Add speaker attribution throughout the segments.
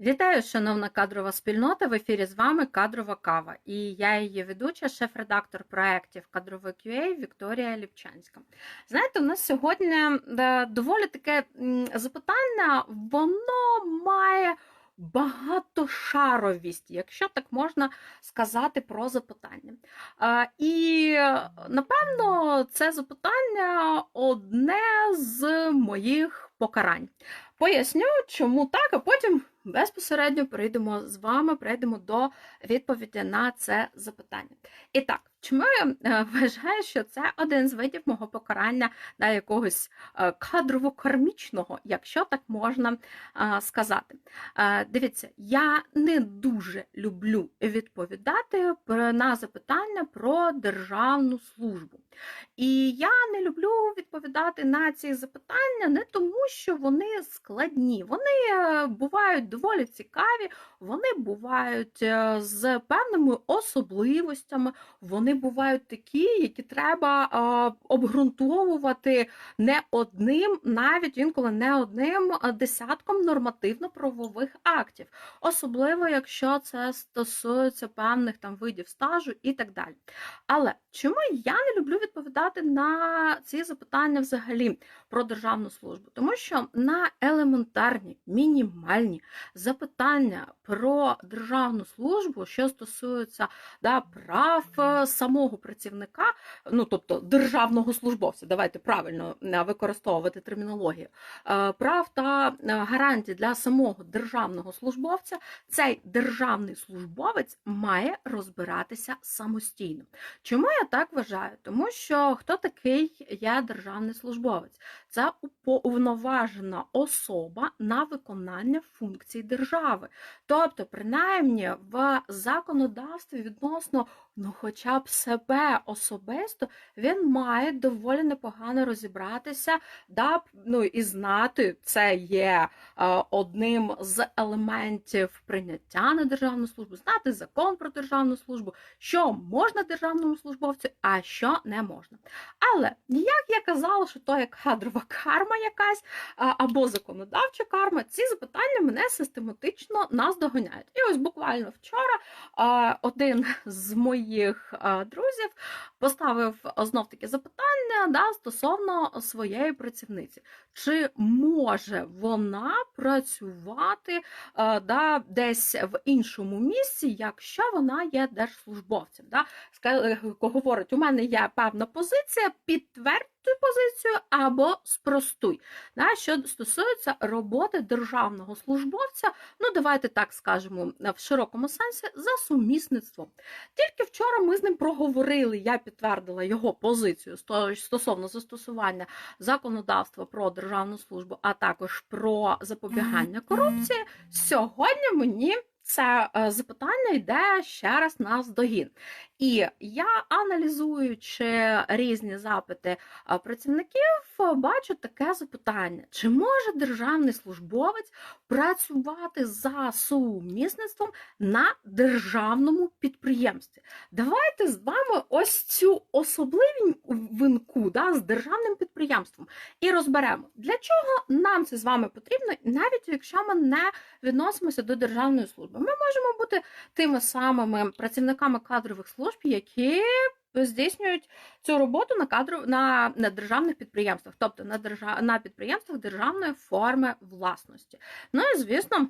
Speaker 1: Вітаю, шановна кадрова спільнота. В ефірі з вами кадрова кава. І я її ведуча, шеф-редактор проєктів кадровий QA Вікторія Ліпчанська. Знаєте, у нас сьогодні е, доволі таке запитання, воно має багатошаровість, якщо так можна сказати про запитання. Е, І напевно, це запитання одне з моїх покарань. Поясню, чому так, а потім безпосередньо перейдемо з вами, перейдемо до відповіді на це запитання. І так, чому я е, вважаю, що це один з видів мого покарання на якогось е, кадрово-кармічного, якщо так можна е, сказати. Дивіться, я не дуже люблю відповідати на запитання про державну службу. І я не люблю відповідати на ці запитання не тому, що вони складні. Вони бувають доволі цікаві, вони бувають з певними особливостями, вони бувають такі, які треба е, обґрунтовувати не одним, навіть інколи не одним десятком нормативно-правових актів, особливо якщо це стосується певних там видів стажу і так далі. Але чому я не люблю відповідати на ці запитання взагалі про державну службу? Тому що на елементарні, мінімальні запитання про державну службу, що стосуються да, прав е, самого працівника, ну тобто державного службовця, давайте правильно е, використовувати термінологію, е, прав та е, гарантій для самого державного службовця, цей державний службовець має розбиратися самостійно. Чому я так вважаю? Тому що хто такий є державний службовець? Це уповноважена особа на виконання функцій держави. Тобто, принаймні, в законодавстві відносно ну, хоча б себе особисто, він має доволі непогано розібратися, да, ну, і знати, це є е, одним з елементів прийняття на державну службу, знати закон про державну службу, що можна державному службовцю, а що не можна. Але як я казала, що то є кадрова карма якась а, або законодавча карма, ці запитання мене систематично наздоганяють. І ось буквально вчора а, один з моїх а, друзів поставив знов таки запитання да, стосовно своєї працівниці. Чи може вона працювати да, десь в іншому місці, якщо вона є держслужбовцем? Да? Говорить, у мене є певна позиція, підтвердь позицію або спростуй. Да, що стосується роботи державного службовця, ну давайте так скажемо в широкому сенсі, за сумісництвом. Тільки вчора ми з ним проговорили, я підтвердила його позицію стосовно застосування законодавства про державну службу, а також про запобігання корупції. Сьогодні мені це е, запитання йде ще раз на здогін. І я, аналізуючи різні запити працівників, бачу таке запитання: чи може державний службовець працювати за сумісництвом на державному підприємстві? Давайте з вами ось цю особливинку да, з державним підприємством і розберемо, для чого нам це з вами потрібно, навіть якщо ми не відносимося до державної служби. Ми можемо бути тими самими працівниками кадрових служб, які здійснюють цю роботу на кадру на, на державних підприємствах, тобто на держа, на підприємствах державної форми власності. Ну і звісно.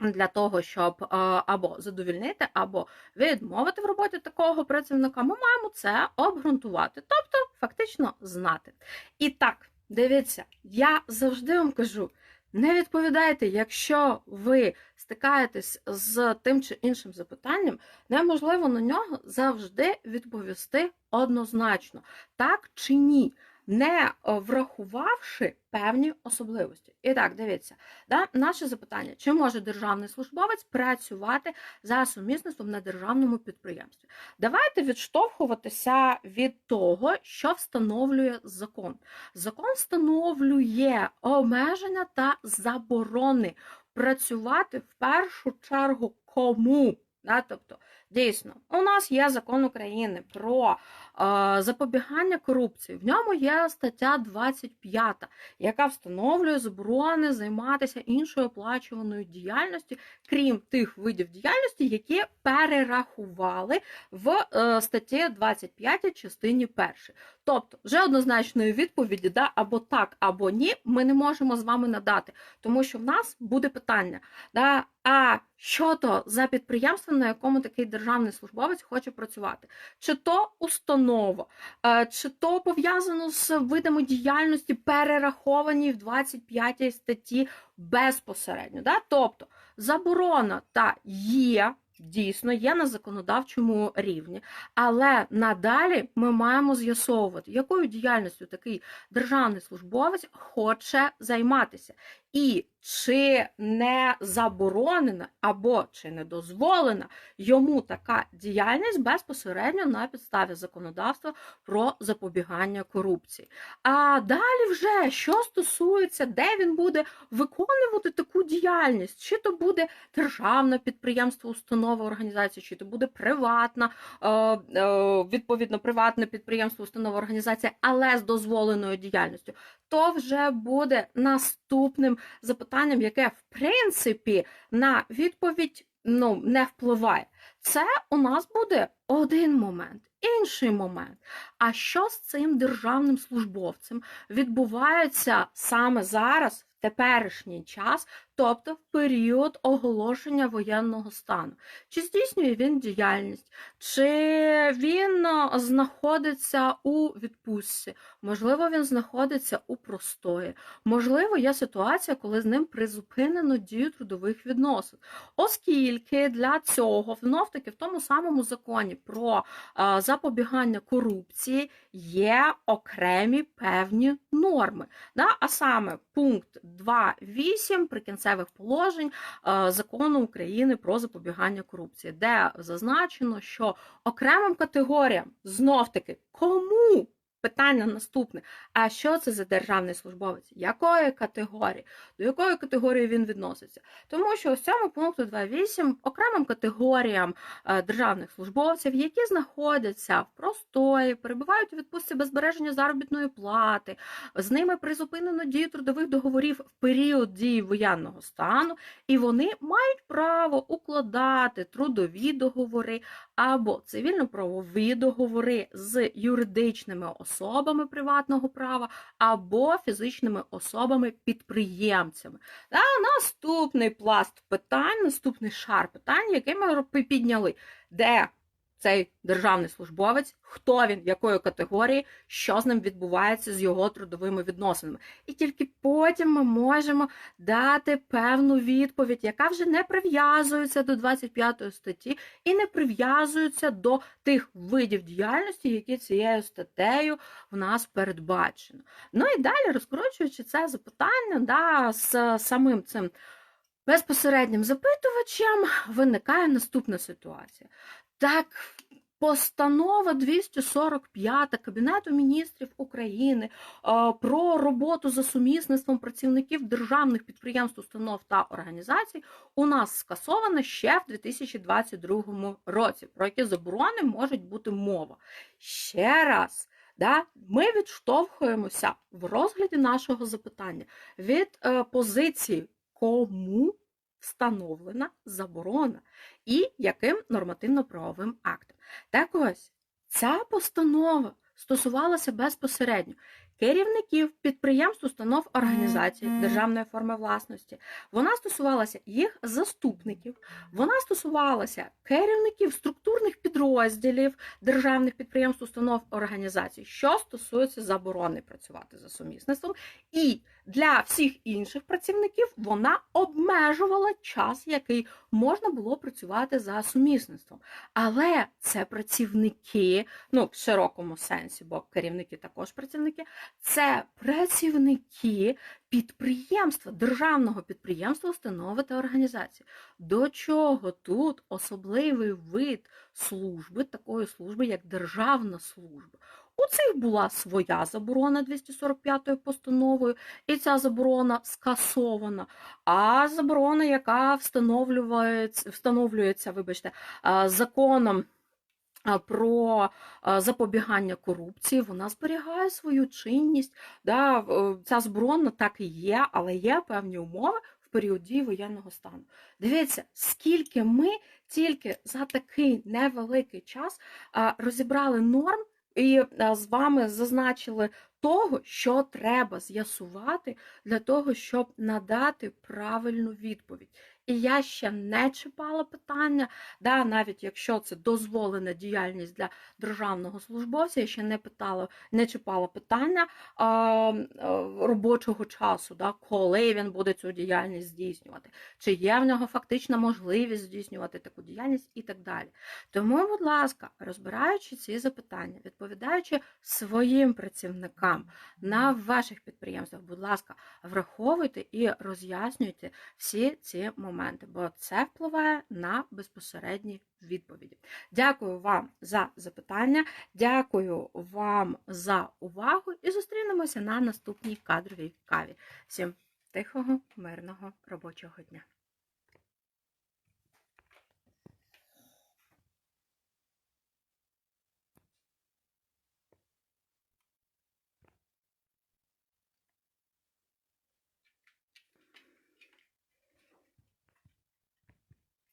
Speaker 1: Для того, щоб е, або задовільнити, або відмовити в роботі такого працівника, ми маємо це обґрунтувати, тобто фактично знати. І так, дивіться, я завжди вам кажу: не відповідайте, якщо ви стикаєтесь з тим чи іншим запитанням, неможливо на нього завжди відповісти однозначно, так чи ні, не е, врахувавши певні особливості. І так, дивіться, да, наше запитання: чи може державний службовець працювати за сумісництвом на державному підприємстві? Давайте відштовхуватися від того, що встановлює закон. Закон встановлює обмеження та заборони працювати в першу чергу кому. Да? Тобто, дійсно, у нас є закон України про запобігання корупції. В ньому є стаття 25, яка встановлює заборони займатися іншою оплачуваною діяльністю, крім тих видів діяльності, які перерахували в е, статті 25 частині 1. Тобто, вже однозначної відповіді, да, або так, або ні, ми не можемо з вами надати, тому що в нас буде питання. Да, а що то за підприємство, на якому такий державний службовець хоче працювати? Чи то установа, е, чи то пов'язано з видами діяльності, перераховані в 25 статті безпосередньо. Да? Тобто заборона та є. Дійсно, є на законодавчому рівні, але надалі ми маємо з'ясовувати, якою діяльністю такий державний службовець хоче займатися, і чи не заборонена або чи не дозволена йому така діяльність безпосередньо на підставі законодавства про запобігання корупції. А далі, вже що стосується, де він буде виконувати таку діяльність, чи то буде державне підприємство, установа, організація, чи то буде приватна, е, е, відповідно, приватне підприємство, установа, організація, але з дозволеною діяльністю, то вже буде наступним запитанням, яке в принципі на відповідь ну, не впливає. Це у нас буде один момент. Інший момент. А що з цим державним службовцем відбувається саме зараз, теперішній час, тобто в період оголошення воєнного стану? Чи здійснює він діяльність, чи він е, знаходиться у відпустці? Можливо, він знаходиться у простої. Можливо, є ситуація, коли з ним призупинено дію трудових відносин. Оскільки для цього знов таки в тому самому законі про е, запобігання корупції є окремі певні норми. А саме пункт 2.8 прикінцевих положень е, закону України про запобігання корупції, де зазначено, що окремим категоріям знов таки кому Питання наступне: а що це за державний службовець? Якої категорії? До якої категорії він відноситься? Тому що у цьому пункту 2.8 окремим категоріям е, державних службовців, які знаходяться в простої, перебувають у відпустці без збереження заробітної плати, з ними призупинено дію трудових договорів в період дії воєнного стану, і вони мають право укладати трудові договори або цивільно-правові договори з юридичними особами приватного права, або фізичними особами-підприємцями. Та Наступний пласт питань, наступний шар питань, який ми підняли, де цей державний службовець, хто він, якої категорії, що з ним відбувається з його трудовими відносинами. І тільки потім ми можемо дати певну відповідь, яка вже не прив'язується до 25 статті і не прив'язується до тих видів діяльності, які цією статтею в нас передбачено. Ну і далі, розкручуючи це запитання, да, з самим цим. Безпосереднім запитувачем виникає наступна ситуація. Так, постанова 245 Кабінету міністрів України е, про роботу за сумісництвом працівників державних підприємств, установ та організацій у нас скасована ще в 2022 році, про які заборони можуть бути мова. Ще раз. Да, Ми відштовхуємося в розгляді нашого запитання від е, позиції, кому встановлена заборона і яким нормативно-правовим актом. Так ось ця постанова стосувалася безпосередньо керівників підприємств, установ організацій державної форми власності. Вона стосувалася їх заступників, вона стосувалася керівників структурних підрозділів державних підприємств, установ організацій, що стосується заборони працювати за сумісництвом. І для всіх інших працівників вона обмежувала час, який можна було працювати за сумісництвом. Але це працівники, ну в широкому сенсі, бо керівники також працівники, це працівники підприємства, державного підприємства, установи та організації. До чого тут особливий вид служби, такої служби, як державна служба? У цих була своя заборона 245 постановою, і ця заборона скасована. А заборона, яка встановлюється, встановлюється вибачте, законом Про запобігання корупції, вона зберігає свою чинність. Да, е, Ця зброна так і є, але є певні умови в період дії воєнного стану. Дивіться, скільки ми тільки за такий невеликий час розібрали норм і з вами зазначили того, що треба з'ясувати для того, щоб надати правильну відповідь. І я ще не чіпала питання, да, навіть якщо це дозволена діяльність для державного службовця, я ще не питала, не чіпала питання а, а, робочого часу, да, коли він буде цю діяльність здійснювати, чи є в нього фактична можливість здійснювати таку діяльність і так далі. Тому, будь ласка, розбираючи ці запитання, відповідаючи своїм працівникам на ваших підприємствах, будь ласка, враховуйте і роз'яснюйте всі ці моменти, бо це впливає на безпосередні відповіді. Дякую вам за запитання, дякую вам за увагу і зустрінемося на наступній кадровій каві. Всім тихого, мирного робочого дня!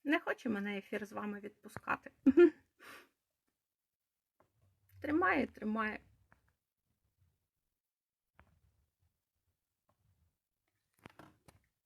Speaker 1: Не хоче мене ефір з вами відпускати. Тримає, тримає.